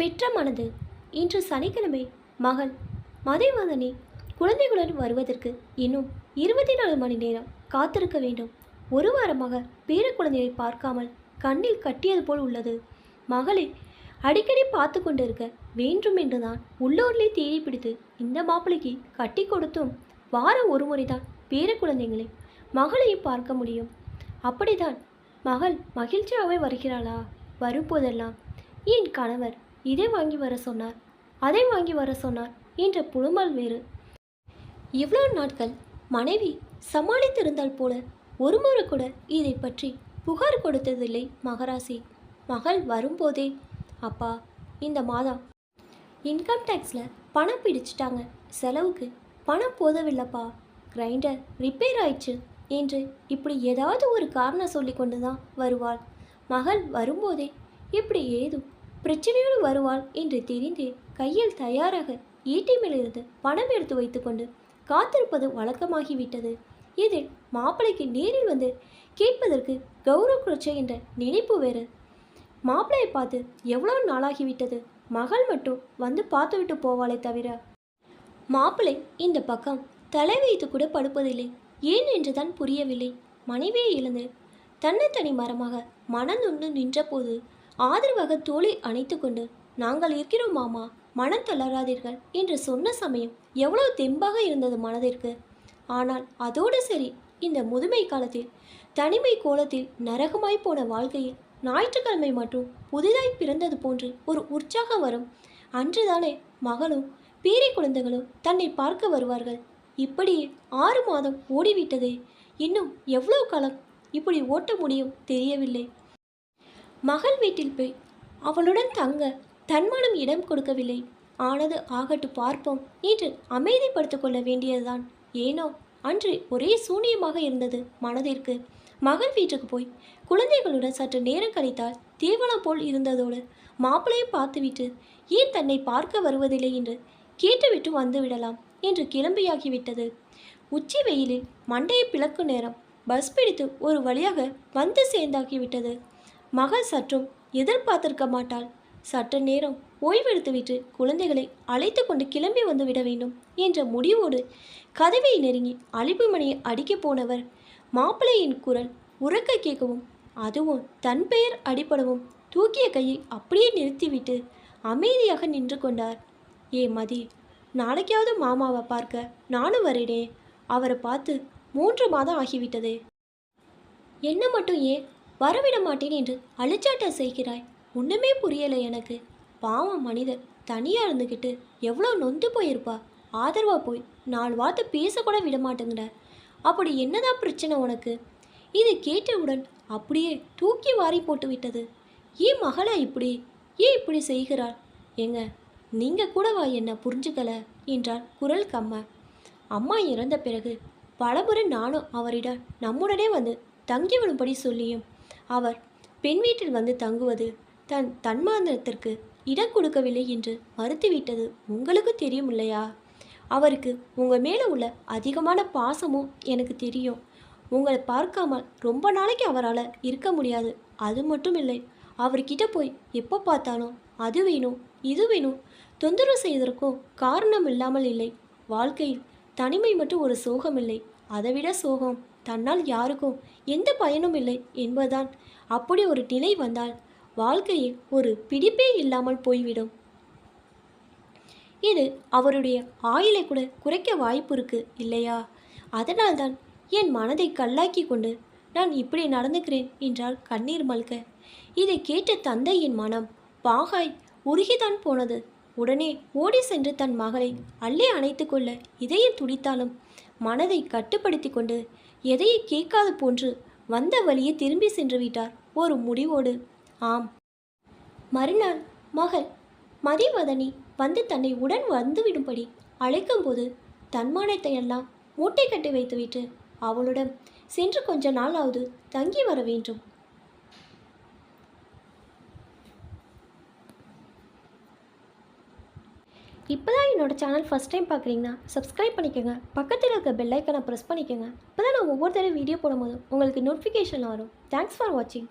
பெற்ற மனது. இன்று சனிக்கிழமை மகள் மதைவதனி குழந்தைகளுடன் வருவதற்கு இன்னும் இருபத்தி நாலு மணி நேரம் காத்திருக்க வேண்டும். ஒரு வாரமாக பேர குழந்தையை பார்க்காமல் கண்ணில் கட்டியது போல் உள்ளது. மகளை அடிக்கடி பார்த்து கொண்டிருக்க வேண்டும் என்றுதான் உள்ளூர்லே தேடி பிடித்து இந்த மாப்பிளைக்கு கட்டி கொடுத்தும் வாரம் ஒரு முறைதான் பேர குழந்தைங்களை மகளையும் பார்க்க முடியும். அப்படிதான் மகள் மகிழ்ச்சியாகவே வருகிறாளா? வரும்போதெல்லாம் என் கணவர் இதை வாங்கி வர சொன்னார். அதை வாங்கி வர சொன்னார் என்ற புழுமல் வேறு. இவ்வளோ நாட்கள் மனைவி சமாளித்திருந்தால் போல ஒருமுறை கூட இதை பற்றி புகார் கொடுத்ததில்லை மகராசி. மகள் வரும்போதே அப்பா இந்த மாதம் இன்கம் டேக்ஸில் பணம் பிடிச்சிட்டாங்க. செலவுக்கு பணம் போதவில்லைப்பா. கிரைண்டர் ரிப்பேர் ஆயிடுச்சு என்று இப்படி ஏதாவது ஒரு காரணம் சொல்லி கொண்டு தான் வருவாள். மகள் வரும்போதே இப்படி ஏதும் பிரச்சனையோடு வருவாள் என்று தெரிந்தே கையில் தயாராக ஏடிஎம்மிலிருந்து பணம் எடுத்து வைத்துக்கொண்டு காத்திருப்பது வழக்கமாகிவிட்டது. இதில் மாப்பிளைக்கு நேரில் வந்து கேட்பதற்கு கௌரவ குறைச்ச என்ற நினைப்பு வேறு. மாப்பிளையை பார்த்து எவ்வளோ நாளாகிவிட்டது. மகள் மட்டும் வந்து பார்த்துவிட்டு போவாளே தவிர. மாப்பிளை இந்த பக்கம் தலை வைத்து கூட படுப்பதில்லை. ஏன் என்றுதான் புரியவில்லை. மனைவியை இழந்து தன்னைத்தனி மரமாக மனநொந்து நின்றபோது ஆதரவாக தோளை அணைத்து கொண்டு நாங்கள் இருக்கிறோம் மாமா மனம் தளராதீர்கள் என்று சொன்ன சமயம் எவ்வளவு தெம்பாக இருந்தது மனதிற்கு. ஆனால் அதோடு சரி இந்த முதுமை காலத்தில் தனிமை கோலத்தில் நரகமாய் போன வாழ்க்கையில் ஞாயிற்றுக்கிழமை மட்டும் புதிதாய் பிறந்தது போன்று ஒரு உற்சாகம் வரும். அன்றுதானே மகளும் பீரி குழந்தைகளும் தன்னை பார்க்க வருவார்கள். இப்படியே ஆறு மாதம் ஓடிவிட்டதே இன்னும் எவ்வளவு காலம் இப்படி ஓட்ட முடியும் தெரியவில்லை. மகள் வீட்டில் போய் அவளுடன் தங்க தன்மானம் இடம் கொடுக்கவில்லை. ஆனது ஆகட்டு பார்ப்போம் என்று அமைதிப்படுத்திக் கொள்ள வேண்டியதுதான். ஏனோ அன்று ஒரே சூனியமாக இருந்தது மனதிற்கு. மகள் வீட்டுக்கு போய் குழந்தைகளுடன் சற்று நேரம் கழித்தால் தீவனம் போல் இருந்ததோடு மாப்பிளையும் பார்த்துவிட்டு ஏன் தன்னை பார்க்க வருவதில்லை என்று கேட்டுவிட்டு வந்துவிடலாம் என்று கிளம்பியாகிவிட்டது. உச்சி வெயிலில் மண்டையை பிளக்கும் நேரம் பஸ் பிடித்து ஒரு வழியாக வந்து சேர்ந்தாகிவிட்டது. மகள் சற்றும் எதிர்பார்த்திருக்க மாட்டாள். சற்று நேரம் ஓய்வெடுத்துவிட்டு குழந்தைகளை அழைத்து கொண்டு கிளம்பி வந்து விட வேண்டும் என்ற முடிவோடு கதவை நெருங்கி அழிப்பு மணியை அடிக்கப் போனவர். மாப்பிள்ளையின் குரல் உறக்க கேட்கவும் அதுவும் தன் பெயர் அடிபடவும் தூக்கிய கையை அப்படியே நிறுத்திவிட்டு அமைதியாக நின்று கொண்டார். ஏ மதி நாளைக்காவது மாமாவை பார்க்க நானும் வரேனே. அவரை பார்த்து மூன்று மாதம் ஆகிவிட்டதே. என்ன மட்டும் ஏன் வரவிட மாட்டேன் என்று அழிச்சாட்ட செய்கிறாய். ஒன்றுமே புரியலை எனக்கு. பாவம் மனிதர். தனியாக இருந்துக்கிட்டு எவ்வளோ நொந்து போயிருப்பா. ஆதரவாக போய் நாலு வார்த்தை பேசக்கூட விட மாட்டேங்கிற அப்படி என்னதான் பிரச்சனை உனக்கு? இது கேட்டவுடன் அப்படியே தூக்கி வாரி போட்டு விட்டது. ஏன் மகளா இப்படி? ஏன் இப்படி செய்கிறாள்? ஏங்க நீங்கள் கூடவா என்ன புரிஞ்சுக்கல? என்றார் குரல் கம்ம. அம்மா இறந்த பிறகு பலமுறை நானும் அவரிடம் நம்முடனே வந்து தங்கிவிடும்படி சொல்லியும் அவர் பெண் வீட்டில் வந்து தங்குவது தன் தன்மாந்திரத்திற்கு இடம் கொடுக்கவில்லை என்று மறுத்துவிட்டது உங்களுக்கு தெரியும் இல்லையா அவருக்கு உங்கள் மேலே உள்ள அதிகமான பாசமும் எனக்கு தெரியும். உங்களை பார்க்காமல் ரொம்ப நாளைக்கு அவரால் இருக்க முடியாது. அது மட்டும் இல்லை அவர்கிட்ட போய் எப்போ பார்த்தாலும் அது வேணும் இது வேணும் தொந்தரவு செய்வதற்கும் காரணம் இல்லாமல் இல்லை. வாழ்க்கையில் தனிமை மட்டும் ஒரு சோகம் இல்லை அதைவிட சோகம். தன்னால் யாருக்கும் எந்த பயனும் இல்லை என்பதுதான். அப்படி ஒரு நிலை வந்தால் வாழ்க்கையில் ஒரு பிடிப்பே இல்லாமல் போய்விடும். இது அவருடைய ஆயுளை கூட குறைக்க வாய்ப்பு இருக்கு இல்லையா? அதனால்தான் என் மனதை கல்லாக்கி கொண்டு நான் இப்படி நடந்துக்கிறேன் என்றால் கண்ணீர் மல்க. இதை கேட்ட தந்தையின் மனம் பாகாய் உருகிதான் போனது. உடனே ஓடி சென்று தன் மகளை அள்ளி அணைத்து கொள்ள இதயம் துடித்தாலும் மனதை கட்டுப்படுத்தி கொண்டு எதையை கேட்காது போன்று வந்த வழியே திரும்பி சென்று விட்டார் ஒரு முடிவோடு. ஆம். மறுநாள் மகள் மதிவதனி வந்து தன்னை உடன் வந்துவிடும்படி அழைக்கும்போது தன்மானத்தை எல்லாம் மூட்டை கட்டி வைத்துவிட்டு அவளுடன் சென்று கொஞ்ச நாளாவது தங்கி வர வேண்டும். இப்போ தான் என்னோட சேனல் ஃபஸ்ட் டைம் பார்க்குறீங்கன்னா சப்ஸ்கிரைப் பண்ணிக்கோங்க. பக்கத்தில் இருக்க பெல் ஐக்கனை ப்ரெஸ் பண்ணிக்கோங்க. இப்போ தான் நான் ஒவ்வொரு தடவை வீடியோ போடும்போது உங்களுக்கு நோட்டிஃபிகேஷன் வரும். தேங்க்ஸ் ஃபார் வாட்சிங்